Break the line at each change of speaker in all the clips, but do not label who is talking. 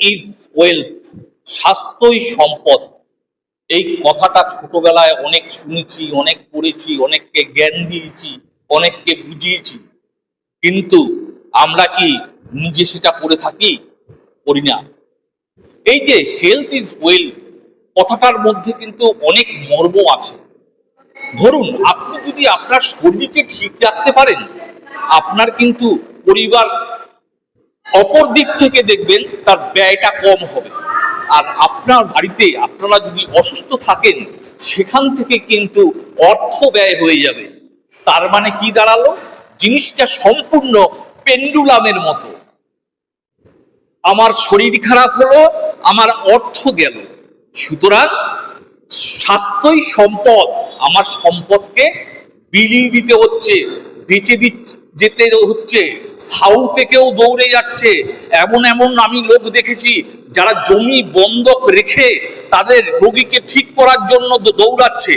Is wealth স্বাস্থ্যই সম্পদ। এই কথাটা ছোটবেলায় অনেক শুনেছি, অনেক পড়েছি, অনেককে জ্ঞান দিয়েছি, অনেককে বুঝিয়েছি। কিন্তু আমরা কি নিজে সেটা করে থাকি? করি না। এই যে হেলথ ইজ ওয়েলথ কথাটার মধ্যে কিন্তু অনেক মর্ম আছে। ধরুন, আপনি যদি আপনার শরীরকে ঠিক রাখতে পারেন, আপনার কিন্তু পরিবার অপর দিক থেকে দেখবেন তার ব্যয়টা কম হবে। আর আপনার বাড়িতে আপনারা যদি অসুস্থ থাকেন, সেখান থেকে কিন্তু অর্থ ব্যয় হয়ে যাবে। তার মানে কি দাঁড়াল? জিনিসটা সম্পূর্ণ পেন্ডুলামের মতো। আমার শরীর খারাপ হলো, আমার অর্থ গেল। সুতরাং স্বাস্থ্যই সম্পদ, আমার সম্পদকে বিলিয়ে দিতে হচ্ছে, বেঁচে যেতে হচ্ছে, সাউথে কেউ দৌড়ে যাচ্ছে। এমন এমন আমি লোক দেখেছি যারা জমি বন্ধক রেখে তাদের রোগীকে ঠিক করার জন্য দৌড়াচ্ছে।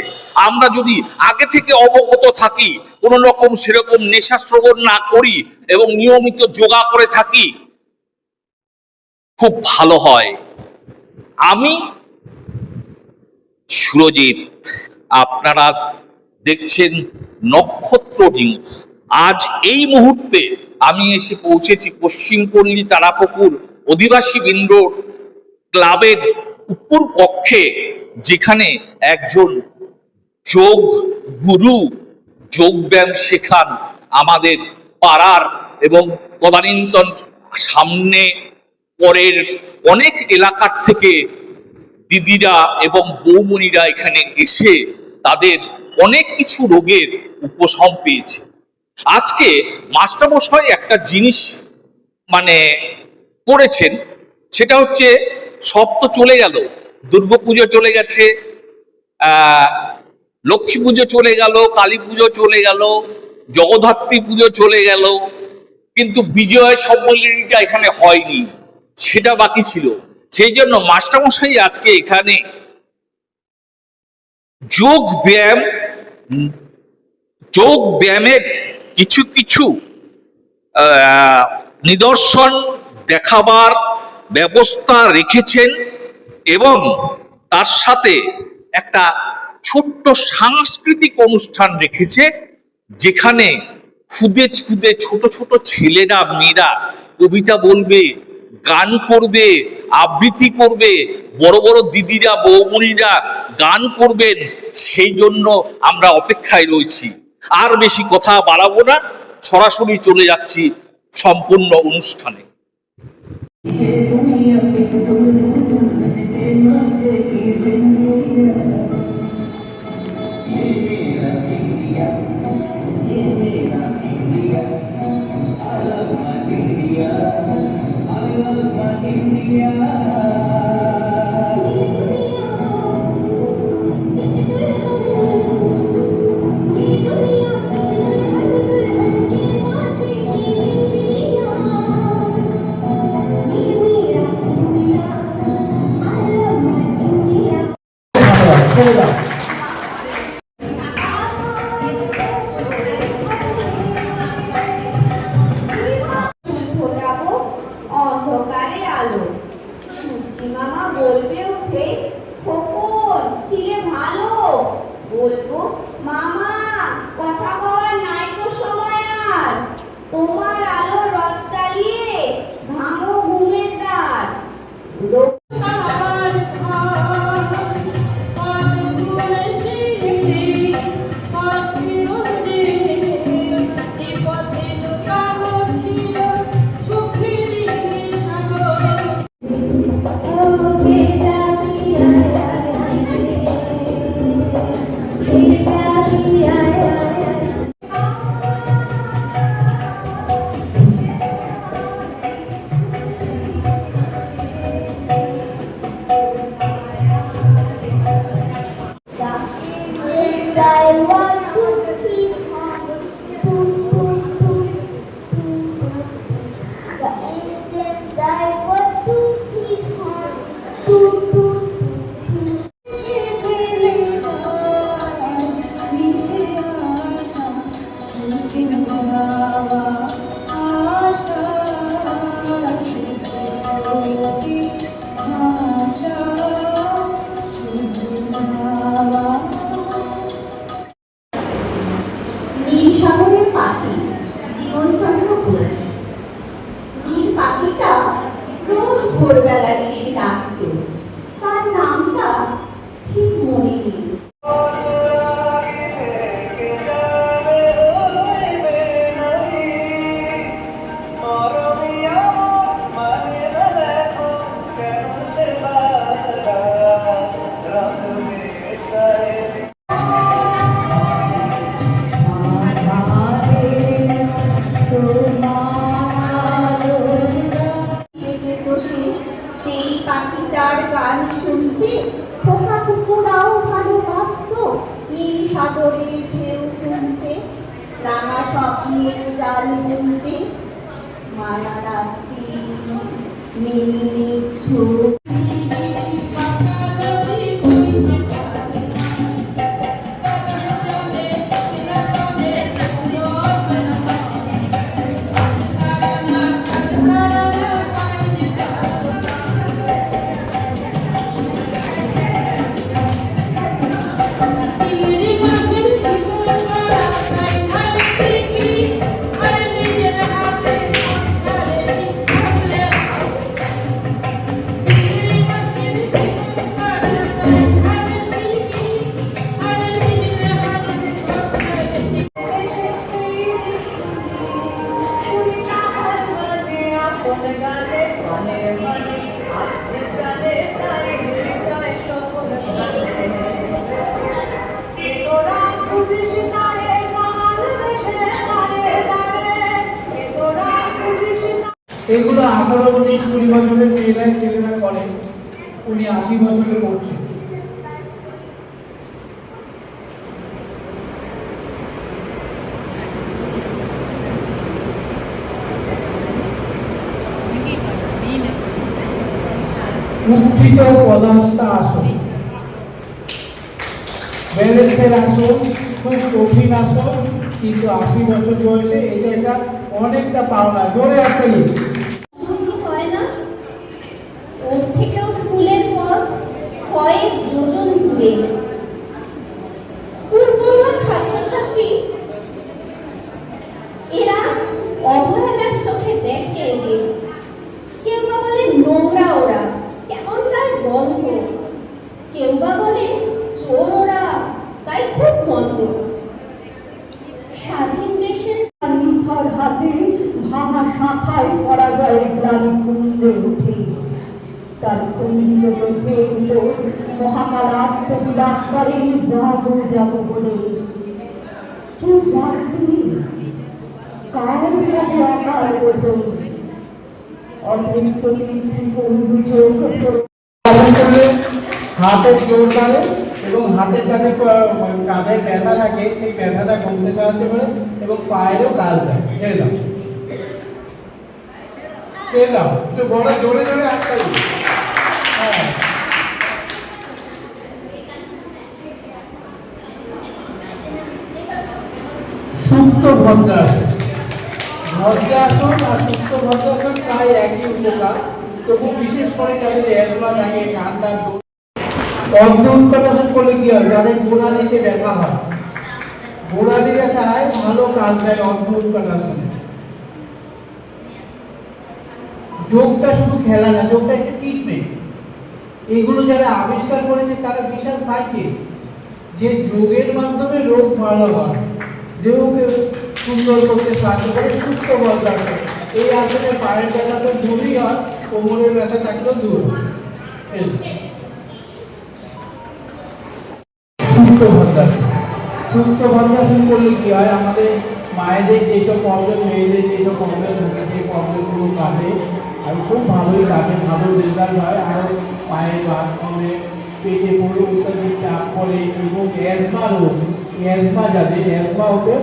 আমরা যদি আগে থেকে অবগত থাকি, কোনো রকম সেরকম নেশা শ্রবণ না করি এবং নিয়মিত যোগা করে থাকি, খুব ভালো হয়। আমি সুরজিৎ, আপনারা দেখছেন নক্ষত্র নিউজ। আজ এই মুহূর্তে আমি এসে পৌঁছেছি পশ্চিমপল্লী তারাপুকুর অধিবাসী বৃন্দ ক্লাবের উপর কক্ষে, যেখানে একজন যোগ গুরু যোগ ব্যায়াম শেখান আমাদের পাড়ার এবং তদানীন্তন সামনে পরের অনেক এলাকার থেকে দিদিরা এবং বৌমণিরা এখানে এসে তাদের অনেক কিছু রোগের উপশম পেয়েছে। আজকে মাস্টারমশাই একটা জিনিস মানে করেছেন, সেটা হচ্ছে সব তো চলে গেল দুর্গাপুজো চলে গেছে লক্ষ্মী পুজো চলে গেল, কালী পুজো চলে গেল, জগদ্ধাত্রী পুজো চলে গেল, কিন্তু বিজয় সম্মেলনীটা এখানে হয়নি, সেটা বাকি ছিল। সেই জন্য মাস্টারমশাই আজকে এখানে যোগ ব্যায়াম, যোগ ব্যায়ামের কিছু কিছু নিদর্শন দেখাবার ব্যবস্থা রেখেছেন এবং তার সাথে একটা ছোট্ট সাংস্কৃতিক অনুষ্ঠান রেখেছে, যেখানে খুদে খুদে ছোট ছোট ছেলেরা, মেয়েরা, কবিতা বলবে গান করবে, আবৃত্তি করবে, বড় বড় দিদিরা বৌমণিরা গান করবেন, সেই জন্য আমরা অপেক্ষায় রয়েছি। আর বেশি কথা বাড়াবো না, সরাসরি চলে যাচ্ছি সম্পূর্ণ অনুষ্ঠানে।
ছিলে ভালো। বলব মামা কথা কওয়ার নাই তো সময় আর। তোমার আলো
পাখি
জীবনচন্দ্র ঘোষ নীল পাখিটা
রোজ
ভোরবেলায় এসে ডাকতো। শুনতে পোকা কুকুরাও ভালোবাসত নীল সাগরে ঢেউ তুলতে, রাঙা স্বপ্নের জাল বুনতে মায়া রাত্রি নীল নীল
উত্থিত পদার্থ আসন। ব্যালেন্সের আসন, খুব কঠিন আসন, কিন্তু আশি বছর বয়সে এটা এটা অনেকটা পাওনা। জোরে আসেনি।
মহাকালাত্ম বিলাপ করেন যাব যাব বলে
এবং হাতের যাতে ক- কাঁধের ব্যথা থাকে, সেই ব্যথাটা কমতে সাহায্য করে এবং পায়েরও কাজ দেয়। ছেড়ে দাও বড়, জোরে জোরে দিও। হ্যাঁ। সুপ্ত ভদ্রাসন ভদ্রাসন আর সুপ্ত ভদ্রাসন প্রায় একই উপকার। তবু বিশেষ করে যাদের অ্যাজমা থাকে দোষ অর্ধ উৎপাদন করলে কি হয়? যাদের গোড়ালিতে ব্যথা হয়। গোড়ালি ব্যথায় ভালো কাজ দেয় অর্ধ উৎপাদন যোগটা শুধু খেলা না, যোগটা একটা ট্রিটমেন্ট এগুলো যারা আবিষ্কার করেছে, তারা বিশাল সাইন্টিস্ট যে যোগের মাধ্যমে রোগ ভালো হয়। দেহকে সুন্দর করতে সাহায্য করে, সুস্থ বদলাতে এই আসলে পায়ের ব্যথা তো দূরই হয়, কোমরের ব্যথা থাকলেও দূর সুস্থ করলে কি হয়? আমাদের মায়েদের যেসব প্রবলেম মেয়েদের যেসব প্রবলেম থাকে সেই প্রবলেমগুলো কাটে আর খুব ভালোই কাটে ভালো রেজাল্ট হয়। আর পায়ে বাদ কমে পেটে পড়ে অত্যাধিক চাপ পড়ে, এবং অ্যাজমা রোগ অ্যাজমা যাদের অ্যাজমা হতে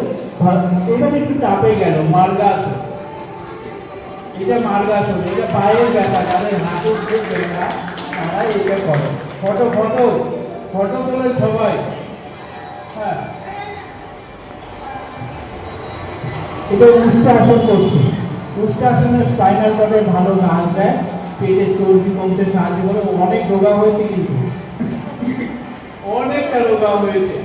এবার একটু চাপে গেল, মার্গাস। এটা মার্গাসন এটা পায়ের ব্যথা যাদের হাঁটুর খুব ব্যথা তারা এটা করে। ফটো ফটো ফটো তোলে সবাই। হ্যাঁ। এটা উষ্টাসন করছে। উষ্টাসনের স্পাইনাল কর্ডের ভালো গান দেয় পেটের চর্বি কমতে সাহায্য করে, অনেক রোগা হয়েছে কিন্তু অনেকটা রোগা হয়েছে।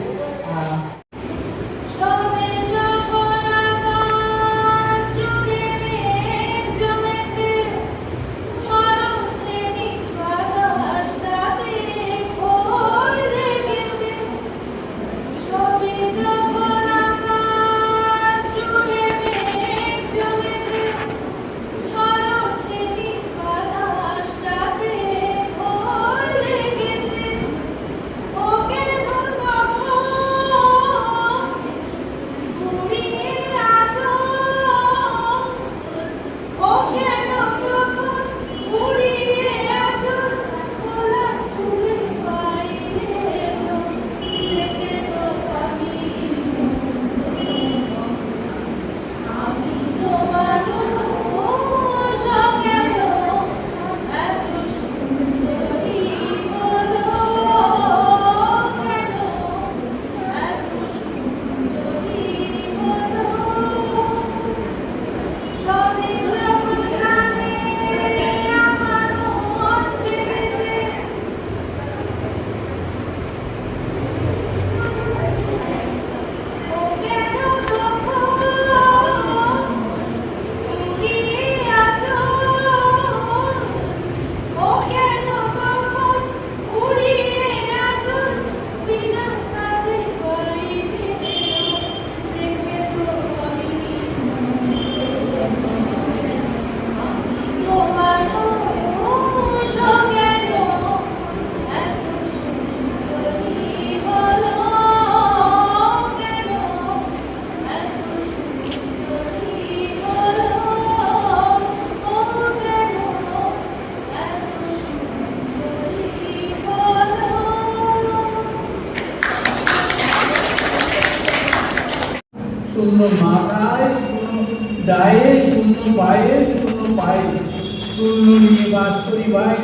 করি ভাই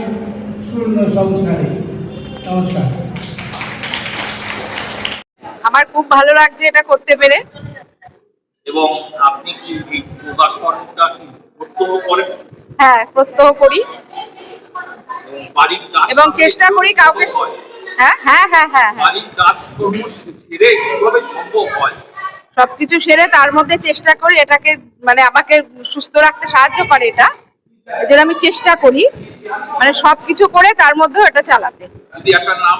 শূন্য সংসারে। নমস্কার।
আমার খুব ভালো লাগছে এটা করতে পেরে।
এবং আপনি কি এই যোগাসনটা কি প্রত্যহ করেন?
হ্যাঁ প্রত্যহ করি।
এবং বাড়ির কাজ
এবং চেষ্টা করি কাউকে
হ্যাঁ।
হ্যাঁ হ্যাঁ হ্যাঁ হ্যাঁ
বাড়ির কাজকর্ম সেরে কীভাবে সম্ভব হয়?
সবকিছু সেরে তার মধ্যে চেষ্টা করি এটাকে মানে আমাকে সুস্থ রাখতে সাহায্য করে এটা। জন্য আমি চেষ্টা করি মানে সবকিছু করে তার মধ্যেও এটা চালাতে।
যদি নাম?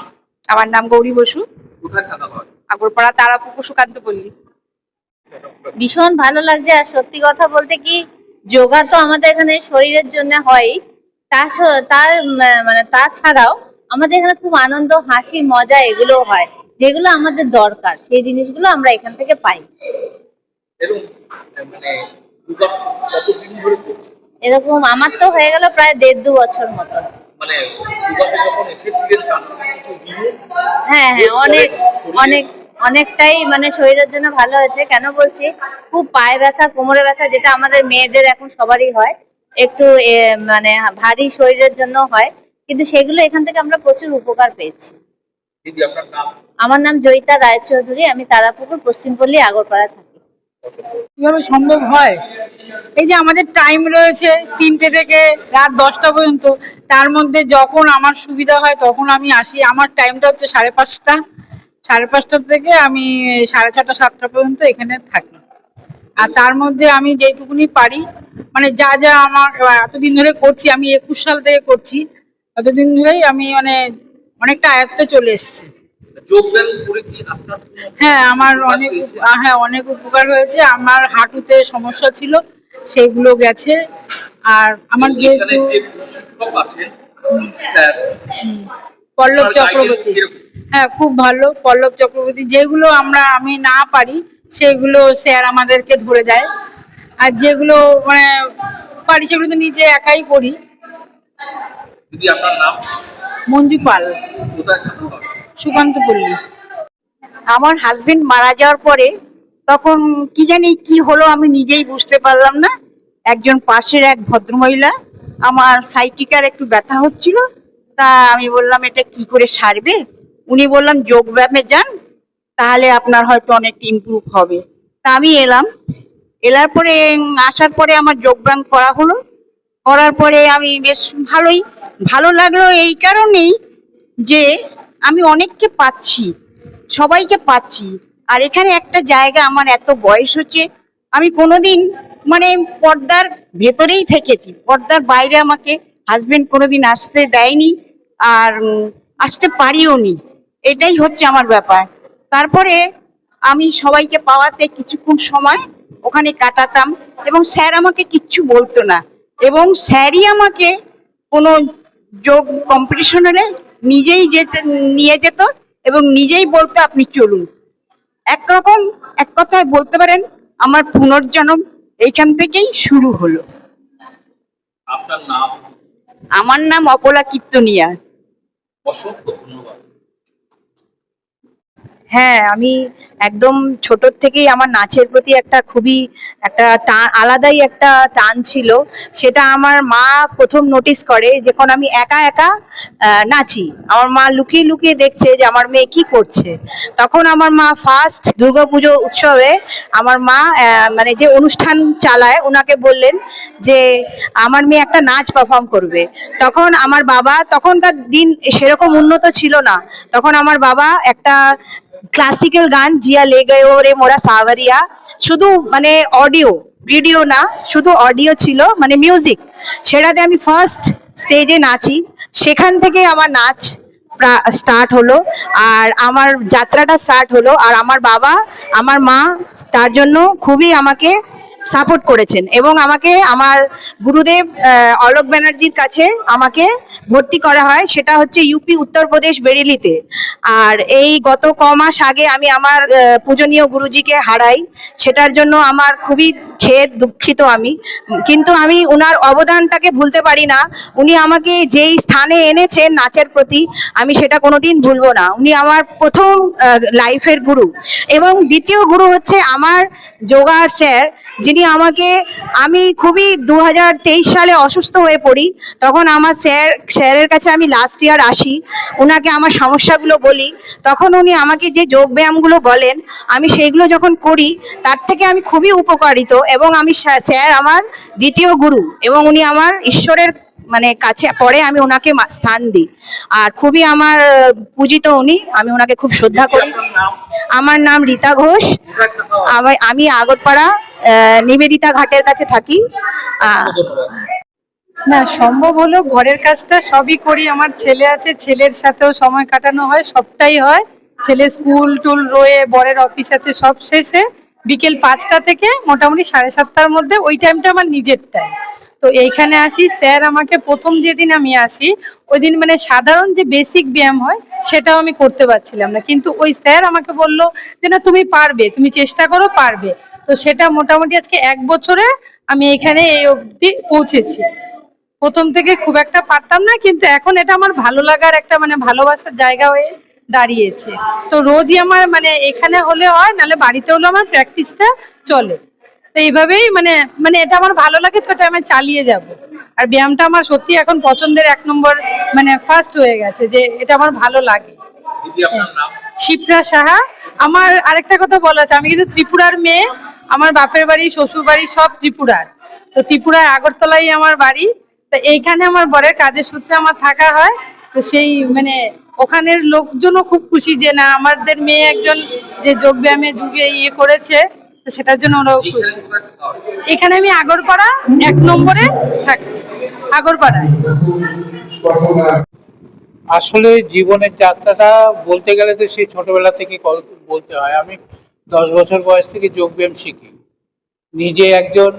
আমার নাম গৌরী বসু। আগরপাড়া তারাপুকুর সুকান্ত পল্লী।
ভীষণ ভালো লাগছে আর সত্যি কথা বলতে কি যোগা তো আমাদের এখানে শরীরের জন্য হয় তার স- তার মানে তাছাড়াও আমাদের এখানে খুব আনন্দ হাসি মজা এগুলো হয়। যেগুলো আমাদের দরকার সেই জিনিসগুলো আমরা এখান থেকে পাই।
মানে
এরকম আমার তো হয়ে গেল প্রায় দেড় দু বছর মতো।
মানে যোগাতে যখন এসেছিলেন তার থেকে কিছু নিয়ম
হ্যাঁ হ্যাঁ অনেক অনেক অনেকটাই মানে শরীরের জন্য ভালো হয়েছে। কেন বলছি? খুব পায়ে ব্যথা কোমরে ব্যথা যেটা আমাদের মেয়েদের এখন সবারই হয়। একটু এ, মানে ভারী শরীরের জন্য হয়। কিন্তু সেগুলো এখান থেকে আমরা প্রচুর উপকার পেয়েছি।
দিদি আপনার নাম?
আমার নাম জয়িতা রায়চৌধুরী আমি তারাপুকুর পশ্চিমপল্লী আগরপাড়া থাকি।
কীভাবে সম্ভব হয়? এই যে আমাদের টাইম রয়েছে তিনটে থেকে রাত দশটা পর্যন্ত তার মধ্যে যখন আমার সুবিধা হয় তখন আমি আসি। আমার টাইমটা হচ্ছে সাড়ে পাঁচটা। সাড়ে পাঁচটা থেকে আমি সাড়ে ছটা সাতটা পর্যন্ত এখানে থাকি। আর তার মধ্যে আমি যেটুকুনি পারি মানে যা যা আমার এতদিন ধরে করছি আমি একুশ সাল থেকে করছি ততদিন ধরেই আমি মানে অনেকটা আয়ত্ত চলে এসেছি। হ্যাঁ আমার অনেক হ্যাঁ অনেক উপকার হয়েছে। আমার হাঁটুতে সমস্যা ছিল। সেগুলো গেছে। আর আমার যেহেতু পল্লব চক্রবর্তী। হ্যাঁ খুব ভালো পল্লব চক্রবর্তী। যেগুলো আমরা আমি না পারি সেগুলো স্যার আমাদেরকে ধরে দেয়। আর যেগুলো মানে পারি সেগুলো তো নিজে একাই করি।
দিদি আপনার নাম?
মঞ্জু পাল। সুকান্ত পল্লী।
আমার হাজবেন্ড মারা যাওয়ার পরে তখন কি জানি কি হলো আমি নিজেই বুঝতে পারলাম না। একজন পাশের এক ভদ্রমহিলা, আমার সাইটিকার একটু ব্যথা হচ্ছিল, তা আমি বললাম, এটা কি করে সারবে? উনি বললাম, যোগ ব্যায়ামে যান, তাহলে আপনার হয়তো অনেক ইমপ্রুভ হবে। তা আমি এলাম। এলার পরে, আসার পরে আমার যোগ ব্যায়াম করা হলো। করার পরে আমি বেশ ভালোই, ভালো লাগল এই কারণেই যে আমি অনেককে পাচ্ছি, সবাইকে পাচ্ছি। আর এখানে একটা জায়গা আমার এত বয়স হচ্ছে, আমি কোনোদিন মানে পর্দার ভেতরেই থেকেছি, পর্দার বাইরে আমাকে হাজবেন্ড কোনোদিন আসতে দেয়নি আর আসতে পারিও নি। এটাই হচ্ছে আমার ব্যাপার। তারপরে আমি সবাইকে পাওয়াতে কিছুক্ষণ সময় ওখানে কাটাতাম এবং স্যার আমাকে কিচ্ছু বলতো না এবং স্যারই আমাকে কোনো যোগ কম্পিটিশন হলে নিজেই যেতে, নিয়ে যেত এবং নিজেই বলতো, আপনি চলুন। একরকম এক কথায় বলতে পারেন আমার পুনর্জন্ম এইখান থেকেই শুরু হলো।
আপনার নাম?
আমার নাম অপলা কীর্তনিয়া।
অসংখ্য ধন্যবাদ।
হ্যাঁ আমি একদম ছোট থেকেই আমার নাচের প্রতি একটা খুবই একটা টান আলাদাই একটা টান ছিল। সেটা আমার মা প্রথম নোটিস করে যখন আমি একা একা নাচি। আমার মা লুকিয়ে লুকিয়ে দেখছে যে আমার মেয়ে কি করছে। তখন আমার মা ফার্স্ট দুর্গাপুজো উৎসবে আমার মা মানে যে অনুষ্ঠান চালায় ওনাকে বললেন যে আমার মেয়ে একটা নাচ পারফর্ম করবে। তখন আমার বাবা, তখনকার দিন সেরকম উন্নত ছিল না। তখন আমার বাবা একটা ক্লাসিক্যাল গান, জিয়া লে গয়ে রে মোরা সাভারিয়া শুধু মানে অডিও ভিডিও না, শুধু অডিও ছিল মানে মিউজিক সেটাতে আমি ফার্স্ট স্টেজে নাচি। সেখান থেকে আমার নাচ স্টার্ট হলো। আর আমার যাত্রাটা স্টার্ট হলো। আর আমার বাবা, আমার মা, তার জন্য খুবই আমাকে সাপোর্ট করেছেন এবং আমাকে আমার গুরুদেব অলোক ব্যানার্জির কাছে আমাকে ভর্তি করা হয়। সেটা হচ্ছে ইউপি উত্তরপ্রদেশ বেরেলিতে। আর এই গত ক মাস আগে আমি আমার পূজনীয় গুরুজিকে হারাই। সেটার জন্য আমার খুবই খেদ, দুঃখিত আমি। কিন্তু আমি উনার অবদানটাকে ভুলতে পারি না। উনি আমাকে যেই স্থানে এনেছেন নাচের প্রতি, আমি সেটা কোনোদিন ভুলবো না। উনি আমার প্রথম লাইফের গুরু। এবং দ্বিতীয় গুরু হচ্ছে আমার যোগার স্যার যিনি আমাকে আমি খুবই দু হাজার তেইশ সালে অসুস্থ হয়ে পড়ি তখন আমার স্যার স্যারের কাছে আমি লাস্ট ইয়ার আসি ওনাকে আমার সমস্যাগুলো বলি তখন উনি আমাকে যে যোগ ব্যায়ামগুলো বলেন আমি সেইগুলো যখন করি তার থেকে আমি খুবই উপকারিত এবং আমি স্যা- স্যার আমার দ্বিতীয় গুরু এবং উনি আমার ঈশ্বরের মানে কাছে পরে আমি ওনাকে স্থান দিই। আর খুবই আমার পূজিত উনি আমি ওনাকে খুব শ্রদ্ধা করি। আমার নাম রীতা ঘোষ? আমি আগরপাড়া নিবেদিতা ঘাটের কাছে থাকি।
না, সম্ভব হলো ঘরের কাজটা সবই করি, আমার ছেলে আছে, ছেলের সাথেও সময় কাটানো হয়, সবটাই হয়। ছেলে স্কুল টুল রয়ে, বরের অফিস আছে, সব শেষে বিকেল পাঁচটা থেকে মোটামুটি সাড়ে সাতটার মধ্যে ওই টাইমটা আমার নিজের টাইম তো এইখানে আসি, স্যার আমাকে প্রথম যেদিন আমি আসি ওই দিন মানে সাধারণ যে বেসিক ব্যায়াম হয়, সেটাও আমি করতে পারছিলাম না। কিন্তু ওই স্যার আমাকে বলল যে, না, তুমি পারবে, তুমি চেষ্টা করো, পারবে। তো সেটা মোটামুটি আজকে এক বছরে আমি এখানে এই অবধি পৌঁছেছি। প্রথম থেকে খুব একটা পারতাম না কিন্তু এখন এটা আমার ভালো লাগার একটা মানে ভালোবাসার জায়গা হয়ে দাঁড়িয়েছে। তো রোজই আমার মানে এখানে হলে হয় নাহলে বাড়িতে হলে আমার প্র্যাকটিসটা চলে। তো এইভাবেই মানে মানে এটা আমার ভালো লাগে তো এটা আমি চালিয়ে যাব। আর ব্যায়ামটা আমার সত্যি এখন পছন্দের এক নম্বর মানে ফার্স্ট হয়ে গেছে যে এটা আমার ভালো লাগে। শিপ্রা সাহা। আমার আরেকটা কথা বলা আছে আমি কিন্তু ত্রিপুরার মেয়ে। আমার বাপের বাড়ি, শ্বশুর বাড়ি সব ত্রিপুরার। তো ত্রিপুরার আগরতলাই আমার বাড়ি। তো এইখানে আমার বরের কাজের সূত্রে আমার থাকা হয়। তো সেই মানে ওখানের লোকজনও খুব খুশি যে না, আমাদের মেয়ে একজন যে যোগব্যায়ামে যুগে ইয়ে করেছে, তো সেটার জন্য ওরাও খুশি। এখানে আমি আগরপাড়া এক নম্বরে থাকছি, আগরপাড়ায়।
আসলে জীবনের যাত্রাটা বলতে গেলে তো সেই ছোটবেলা থেকে বলতে হয়। আমি দশ বছর বয়স থেকে যোগব্যায়াম শিখি। নিজে একজন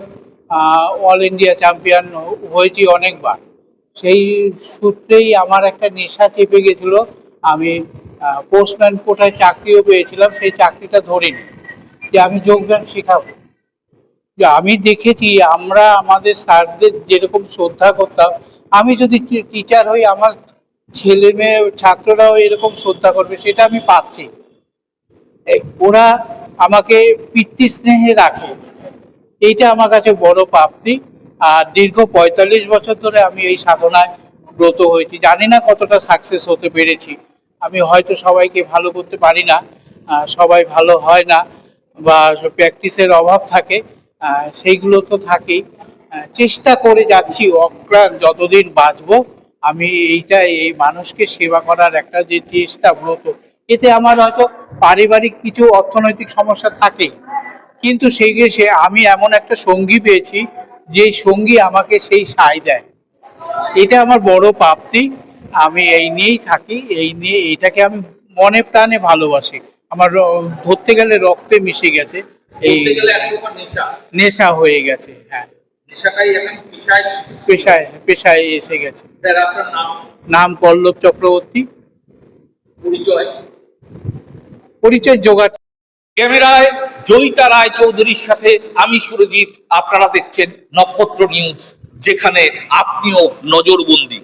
অল ইন্ডিয়া চ্যাম্পিয়ন হয়েছি অনেকবার। সেই সূত্রেই আমার একটা নেশা চেপে গেছিল। আমি পোস্টম্যান কোটায় চাকরিও পেয়েছিলাম, সেই চাকরিটা ধরিনি যে আমি যোগব্যায়াম শেখাবো। যে আমি দেখেছি আমরা, আমাদের স্যারদের যেরকম শ্রদ্ধা করতাম, আমি যদি টিচার হই, আমার ছেলে মেয়ে ছাত্ররাও এরকম শ্রদ্ধা করবে, সেটা আমি পাচ্ছি। ওরা আমাকে পিতৃস্নেহে রাখে। এইটা আমার কাছে বড় প্রাপ্তি আর দীর্ঘ পঁয়তাল্লিশ বছর ধরে আমি এই সাধনায় ব্রত হয়েছি। জানি না কতটা সাকসেস হতে পেরেছি। আমি হয়তো সবাইকে ভালো করতে পারি না। সবাই ভালো হয় না বা প্র্যাকটিসের অভাব থাকে। সেইগুলো তো থাকেই। চেষ্টা করে যাচ্ছি অক্রান যতদিন বাঁচবো। আমি এইটা এই মানুষকে সেবা করার একটা যে চেষ্টা ব্রত এতে আমার হয়তো পারিবারিক কিছু অর্থনৈতিক সমস্যা থাকেই কিন্তু সেই সে আমি এমন একটা সঙ্গী পেয়েছি যে সঙ্গী আমাকে সেই সায় দেয়। এটা আমার বড় প্রাপ্তি। আমি এই নিয়েই থাকি এই নিয়ে এটাকে আমি মনে প্রাণে ভালোবাসি। আমার ধরতে গেলে রক্তে মিশে গেছে এই
নেশা।
হয়ে গেছে হ্যাঁ।
পেশায়
পেশায় এসে গেছে।
নাম?
নাম পল্লব চক্রবর্তী।
পরিচয়?
পরিচয় জোগাড়
ক্যামেরায় জয়িতা রায় চৌধুরীর সাথে আমি সুরজিৎ, আপনারা দেখছেন নক্ষত্র নিউজ, যেখানে আপনিও নজরবন্দি।